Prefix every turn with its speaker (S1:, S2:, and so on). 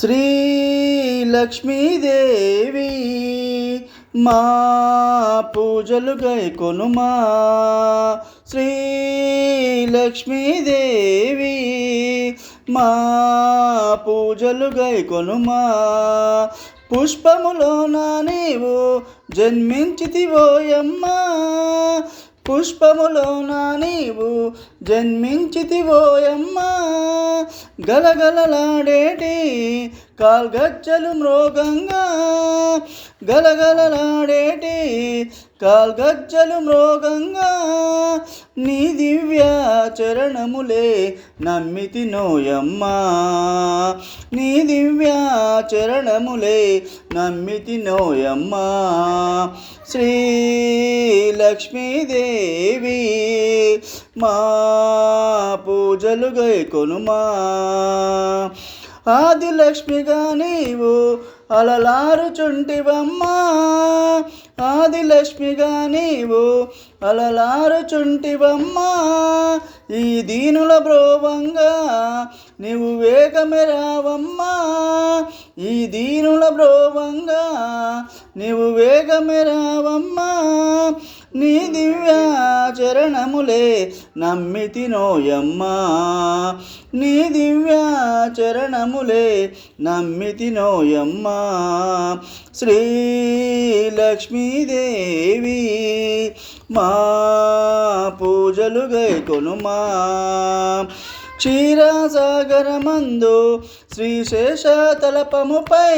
S1: శ్రీలక్ష్మీదేవి మా పూజలు గైకొనుమా. శ్రీ లక్ష్మీదేవి మా పూజలు గైకొనుమా. పుష్పములోన నీవు జన్మించితివోయమ్మా. పుష్పములోన నీవు జన్మించితివోయమ్మా గలగలలాడేటి కాల్గజ్జలు మృగంగా. గలగలలాడేటి కాల్గజ్జలు మృగంగా. నీ దివ్య చరణములే నమ్మితి నోయమ్మా నీ దివ్య చరణములే నమ్మితి నోయమ్మా శ్రీ లక్ష్మీదేవి మా పూజలు గైకొనుమా ఆది లక్ష్మిగా నీవు అలలారుచుంటివమ్మా. ఆది లక్ష్మిగా నీవు అలలారుచుంటివమ్మా. ఈ దీనుల బ్రోవంగా నీవు వేగమే రావమ్మా ఈ దీనుల బ్రోవంగా నీవు వేగమే రావమ్మా నీ దివ్యాచరణములే నమ్మితి నోయమ్మా నీ దివ్యాచరణములే చరణములే నమ్మితి నోయమ్మా శ్రీ లక్ష్మీదేవి మా పూజలు గైకొనుమా క్షీరసాగరమందు శ్రీశేష తలపముపై